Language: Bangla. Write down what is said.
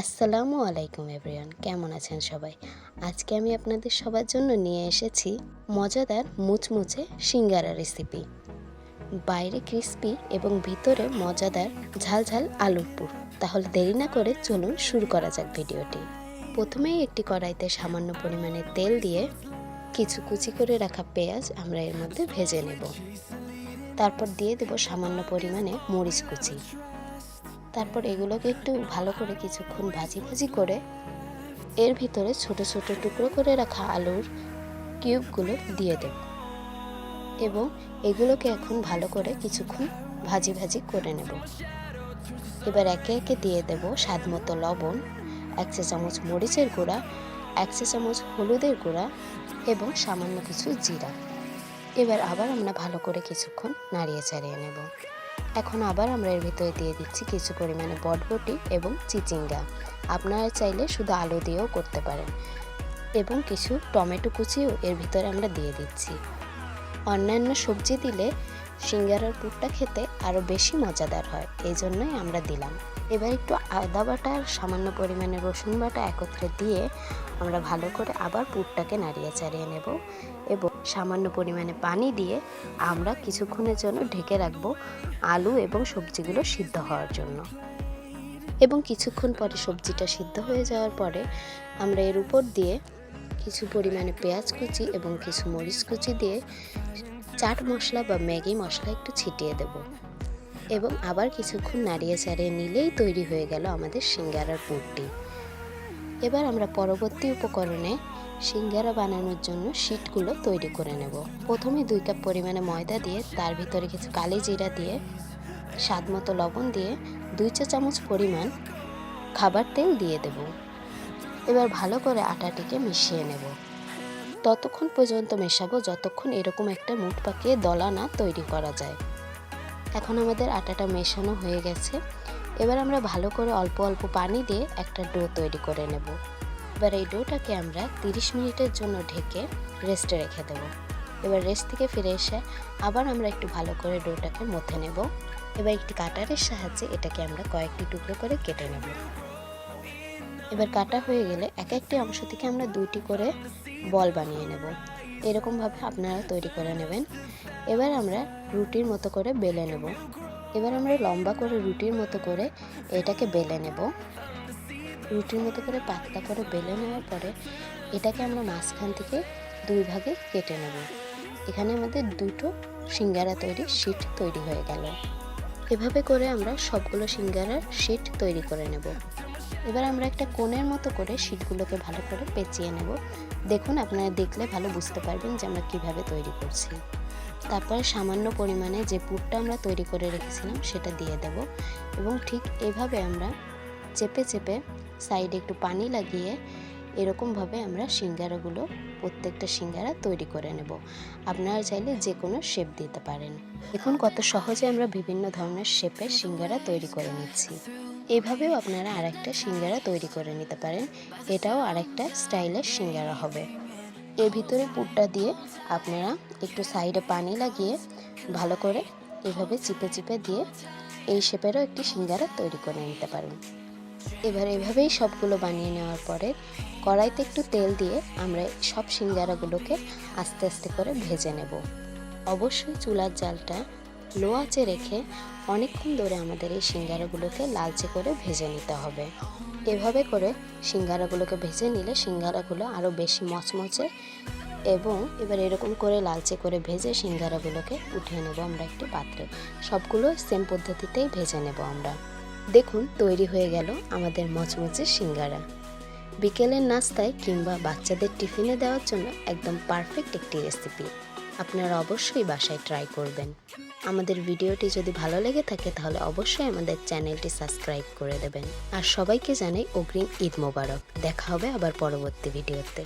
আসসালামু আলাইকুম এভরিওয়ান, কেমন আছেন সবাই? আজকে আমি আপনাদের সবার জন্য নিয়ে এসেছি মজাদার মুচমুচে সিঙ্গারা রেসিপি। বাইরে ক্রিস্পি এবং ভিতরে মজাদার ঝালঝাল আলুর পুর। তাহলে দেরি না করে চলুন শুরু করা যাক ভিডিওটি। প্রথমেই একটি কড়াইতে সামান্য পরিমাণে তেল দিয়ে কিছু কুচি করে রাখা পেঁয়াজ আমরা এর মধ্যে ভেজে নেব। তারপর দিয়ে দেব সামান্য পরিমাণে মরিচ কুচি। তারপর এগুলোকে একটু ভালো করে কিছুক্ষণ ভাজি ভাজি করে এর ভিতরে ছোট ছোট টুকরো করে রাখা আলুর কিউবগুলো দিয়ে দেব। এবং এগুলোকে এখন ভালো করে কিছুক্ষণ ভাজি ভাজি করে নেব। এবার একে একে দিয়ে দেব স্বাদ মতো লবণ, এক চা চামচ মরিচের গুঁড়া, এক চা চামচ হলুদের গুঁড়া এবং সামান্য কিছু জিরা। এবার আবার আমরা ভালো করে কিছুক্ষণ নাড়িয়ে চাড়িয়ে নেব। এখন আবার আমরা এর ভিতরে দিয়ে দিচ্ছি কিছু পরিমাণে বটবটি এবং চিচিঙ্গা। আপনারা চাইলে শুধু আলু দিয়েও করতে পারেন। এবং কিছু টমেটো কুচিও এর ভিতরে আমরা দিয়ে দিচ্ছি। অন্যান্য সবজি দিলে সিঙ্গারার পুরটা খেতে আরও বেশি মজাদার হয়, এই জন্যই আমরা দিলাম। এবার একটু আদা বাটা আর সামান্য পরিমাণে রসুন বাটা একত্রে দিয়ে আমরা ভালো করে আবার পুরটাকে নাড়িয়ে চাড়িয়ে নেব এবং সামান্য পরিমাণে পানি দিয়ে আমরা কিছুক্ষণের জন্য ঢেকে রাখব আলু এবং সবজিগুলো সিদ্ধ হওয়ার জন্য। এবং কিছুক্ষণ পরে সবজিটা সিদ্ধ হয়ে যাওয়ার পরে আমরা এর উপর দিয়ে কিছু পরিমাণে পেঁয়াজ কুচি এবং কিছু মরিচ কুচি দিয়ে চাট মশলা বা ম্যাগি মশলা একটু ছিটিয়ে দেব এবং আবার কিছুক্ষণ নাড়িয়ে চাড়িয়ে নিলেই তৈরি হয়ে গেল আমাদের সিঙ্গারার পুরটি এবার আমরা পরবর্তী উপকরণে সিঙ্গারা বানানোর জন্য শিটগুলো তৈরি করে নেব। প্রথমে দুই কাপ পরিমাণে ময়দা দিয়ে, তার ভিতরে কিছু কালি জিরা দিয়ে, স্বাদ মতো লবণ দিয়ে দুই চা চামচ পরিমাণ খাবার তেল দিয়ে দেব। এবার ভালো করে আটাটিকে মিশিয়ে নেব। ততক্ষণ পর্যন্ত মেশাবো যতক্ষণ এরকম একটা মুঠ পাকিয়ে দলা না তৈরি করা যায়। এখন আমাদের আটাটা মেশানো হয়ে গেছে। এবার আমরা ভালো করে অল্প অল্প পানি দিয়ে একটা ডো তৈরি করে নেব। এবার এই ডোটাকে আমরা 30 মিনিটের জন্য ঢেকে রেস্টে রেখে দেব। এবার রেস্ট থেকে ফিরে এসে আবার আমরা একটু ভালো করে ডোটাকে মথে নেব। এবার একটি কাটারের সাহায্যে এটাকে আমরা কয়েকটি টুকরো করে কেটে নেব। এবার কাটা হয়ে গেলে এক একটি অংশ থেকে আমরা দুইটি করে বল বানিয়ে নেব। এরকমভাবে আপনারা তৈরি করে নেবেন। এবার আমরা রুটির মতো করে বেলে নেব। এবার আমরা লম্বা করে রুটির মতো করে এটাকে বেলে নেব। রুটির মতো করে পাতলা করে বেলে নেওয়ার পরে এটাকে আমরা মাঝখান থেকে দুই ভাগে কেটে নেব। এখানে আমাদের দুটো সিঙ্গারা তৈরি শিট তৈরি হয়ে গেল। এভাবে করে আমরা সবগুলো সিঙ্গারার শিট তৈরি করে নেব। এবার আমরা একটা কোণের মতো করে শিটগুলোকে ভালো করে পেঁচিয়ে নেব। দেখুন, আপনারা দেখলে ভালো বুঝতে পারবেন যে আমরা কীভাবে তৈরি করছি। তারপরে সামান্য পরিমাণে যে পুরটা আমরা তৈরি করে রেখেছিলাম, সেটা দিয়ে দেব এবং ঠিক এভাবে আমরা চেপে চেপে সাইডে একটু পানি লাগিয়ে এরকমভাবে আমরা সিঙ্গারাগুলো, প্রত্যেকটা সিঙ্গারা তৈরি করে নেব। আপনারা চাইলে যে কোনো শেপ দিতে পারেন। এখন কত সহজে আমরা বিভিন্ন ধরনের শেপের সিঙ্গারা তৈরি করে নিচ্ছি। এইভাবেও আপনারা আরেকটা সিঙ্গারা তৈরি করে নিতে পারেন। এটাও আরেকটা স্টাইলের সিঙ্গারা হবে। এর ভিতরে পুরটা দিয়ে আপনারা একটু সাইডে পানি লাগিয়ে ভালো করে এভাবে চিপে চিপে দিয়ে এই শেপেরও একটি সিঙ্গারা তৈরি করে নিতে পারেন। এবার এভাবেই সবগুলো বানিয়ে নেওয়ার পরে কড়াইতে একটু তেল দিয়ে আমরা সব সিঙ্গারাগুলোকে আস্তে আস্তে করে ভেজে নেব। অবশ্যই চুলার জালটা লো আঁচে রেখে অনেকক্ষণ ধরে আমাদের এই সিঙ্গারাগুলোকে লালচে করে ভেজে নিতে হবে। এভাবে করে সিঙ্গারাগুলোকে ভেজে নিলে সিঙ্গারাগুলো আরও বেশি মচমচে এবং এবার এরকম করে লালচে করে ভেজে সিঙ্গারাগুলোকে উঠিয়ে নেব আমরা একটি পাত্রে। সবগুলো সেম পদ্ধতিতেই ভেজে নেব আমরা। দেখুন, তৈরি হয়ে গেল আমাদের মচমচে সিঙ্গারা। বিকেলের নাস্তায় কিংবা বাচ্চাদের টিফিনে দেওয়ার জন্য একদম পারফেক্ট একটি রেসিপি আপনারা অবশ্যই বাসায় ট্রাই করবেন। আমাদের ভিডিওটি যদি ভালো লেগে থাকে তাহলে অবশ্যই আমাদের চ্যানেলটি সাবস্ক্রাইব করে দেবেন। আর সবাইকে জানাই অগ্রিম ঈদ মোবারক। দেখা হবে আবার পরবর্তী ভিডিওতে।